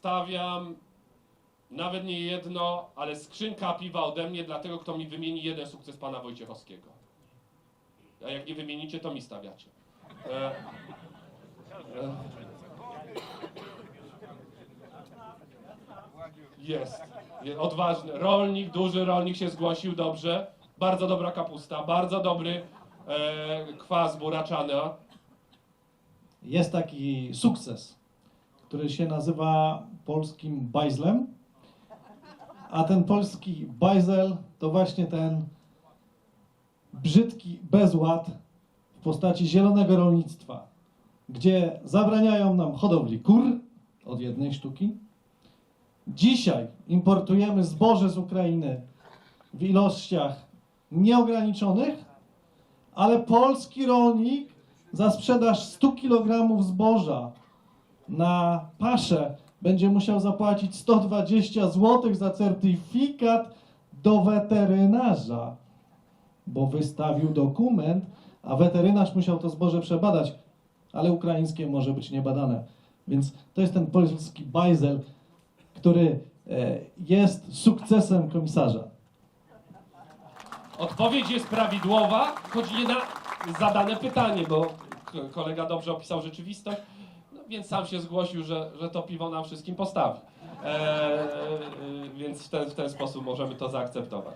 stawiam nawet nie jedno, ale skrzynka piwa ode mnie dla tego, kto mi wymieni jeden sukces pana Wojciechowskiego. A jak nie wymienicie, to mi stawiacie. E, e, jest. Odważny. Rolnik, duży rolnik się zgłosił dobrze. Bardzo dobra kapusta, bardzo dobry e, kwas buraczana. Jest taki sukces, który się nazywa polskim bajzlem. A ten polski bajzel to właśnie ten brzydki bezład w postaci zielonego rolnictwa, gdzie zabraniają nam hodowli kur od jednej sztuki. Dzisiaj importujemy zboże z Ukrainy w ilościach nieograniczonych, ale polski rolnik za sprzedaż 100 kg zboża na paszę będzie musiał zapłacić 120 zł za certyfikat do weterynarza, bo wystawił dokument, a weterynarz musiał to zboże przebadać, ale ukraińskie może być niebadane. Więc to jest ten polski bajzel, który e, jest sukcesem komisarza. Odpowiedź jest prawidłowa, choć nie na zadane pytanie, bo kolega dobrze opisał rzeczywistość, więc sam się zgłosił, że, że to piwo nam wszystkim postawi. E, e, więc w ten, w ten sposób możemy to zaakceptować.